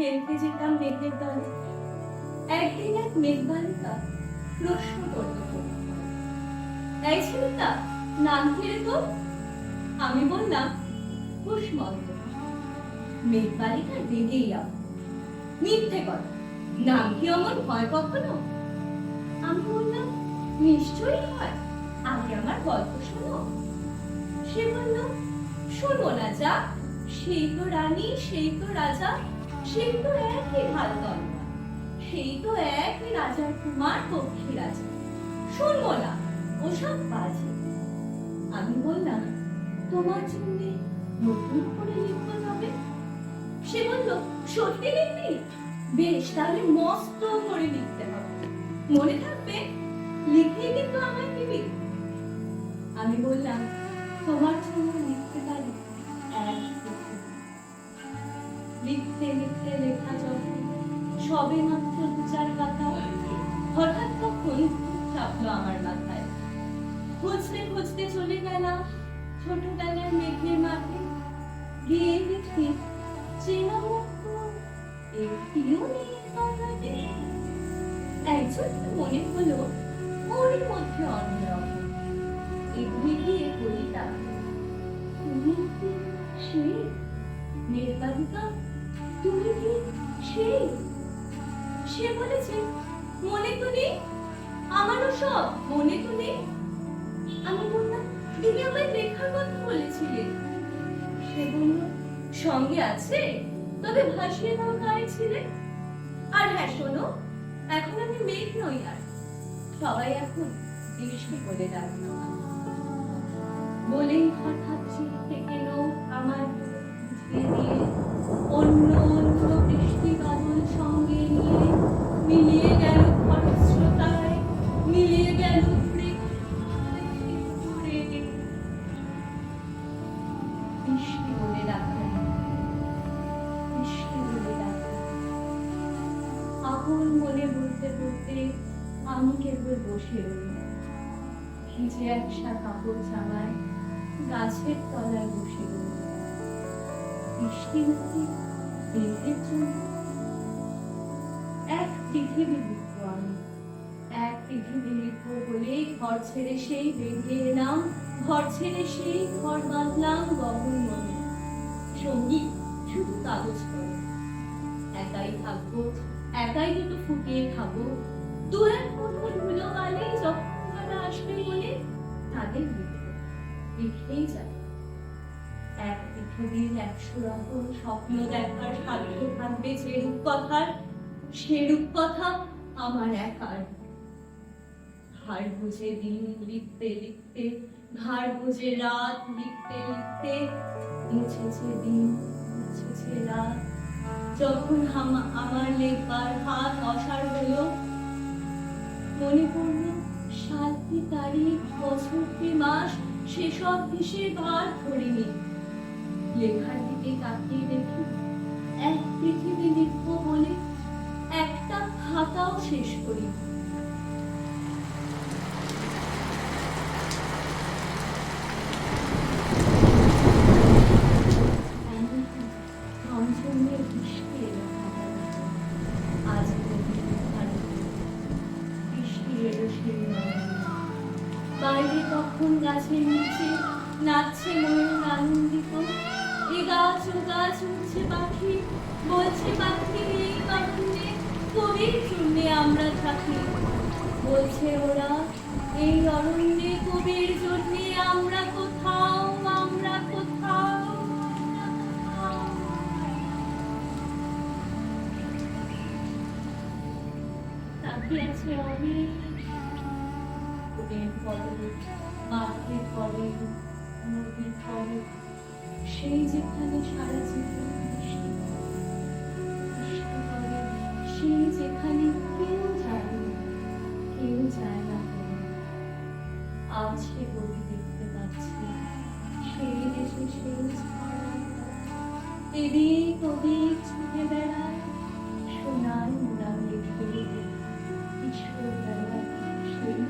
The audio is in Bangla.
খেলতে যেতাম মেঘের দলে একদিন এক মেঘবালিকা প্রশ্ন করল, এই ছেলেটা নাম কি তোর? আমি বললাম কুসমন্ত মেঘবালিকা রেগেই আম। মিথ্যে কথা, নাম কি অমন হয় কখনো? আমি বললাম, নিশ্চয়ই হয়। আগে আমার গল্প শোনো। সে বলল, শোনো না যা, সেই তো রানী, সেই তো রাজা। সেই তো একই সেই তো একই রাজার কুমার পক্ষী রাজা। শুনব না ওসব বাজে আমি বললাম, তোমার নতুন করে সে বলল, সত্যি লিখবি? বেশ, তাহলে মস্ত করে লিখতে হবে। মনে থাকবে, লিখে কিন্তু আমায় দিবি। আমি বললাম, তোমার জন্য খুঁজতে চলে গেলাম। ছোটবেলার মেঘের মাঠে গিয়ে দেখি চেনা একটিও নেই বাংলাতে একজন মনে হলো ওর মধ্যে অন্যরকম। এগুলি গিয়ে তাকে তুমি সেই নির্বাচিকা তুমি কি সেই? সে বলেছে, মনে তো নেই, আমারও সব মনে তো নেই। সঙ্গে আছে, তবে ভাসিয়ে দাও গায়ে ছিলে? আর হ্যাঁ শোনো, এখন আমি মেঘ নই আর। সবাই এখন বৃষ্টি করে ডাকবে বলেই হঠাৎ আমার অন্য অন্য বৃষ্টি বাদল সঙ্গে আমি কেবল বসে রইলাম। ভিজে একসা কাপড় জামায় গাছের তলায় বসে রইলাম। বৃষ্টি নাকি মেঘের জন্য এক পৃথিবী লিখব আমি এক পৃথিবী লিখব বলে ঘর ছেড়ে সেই বেরিয়ে এলাম ঘর ছেড়ে সেই ঘর বাঁধলাম গহন মনে। সঙ্গী শুধু কাগজ করে একাই থাকব, একাই দুটো ফুটিয়ে খাব। দু এক মুঠো ধুলো বালে যখন তারা আসবে বলে তাদের লিখব লিখেই যাবে। এক পৃথিবীর একশো রকম স্বপ্ন দেখার সাধ্য থাকবে যে রূপকথার, সে রূপকথা আমার একার। ঘাড় বুঝে দিন লিখতে লিখতে, ঘাড় বুঝে রাত লিখতে লিখতে। মুছেছে দিন মুছেছে রাত। যখন আমার লেখবার হাত অসার হলো, মনে পড়ল কি তারিখ, বছর কি মাস, সেসব হিসেব আর ধরিনি। লেখার দিকে তাকিয়ে দেখি, এক পৃথিবী লিখব বলে একটা খাতাও শেষ করি বাইরে তখন গাছের নিচে নাচছে ময়ূর আনন্দিত এ গাছ, ও গাছ উঠছে পাখি, বলছে পাখি এই পাখিতে কবির জন্যে আমরা থাকি বলছে ওরা, এই অরণ্যে কবির জন্যে আমরা কোথাও আমরা কোথাও। তাকিয়ে আছে অনেক দেব বলে মাতৃ বলে নদীর বলে সেই যেখানে সারা জীবন সেই যেখানে কেউ যায় কেউ যায় না আজকে সে দেখতে পাচ্ছি, সেই দেশে সেই এদিক ওদিক ছুটে বেড়ায়, সোনার মোড়া ঈশ্বর বেড়ায় সেই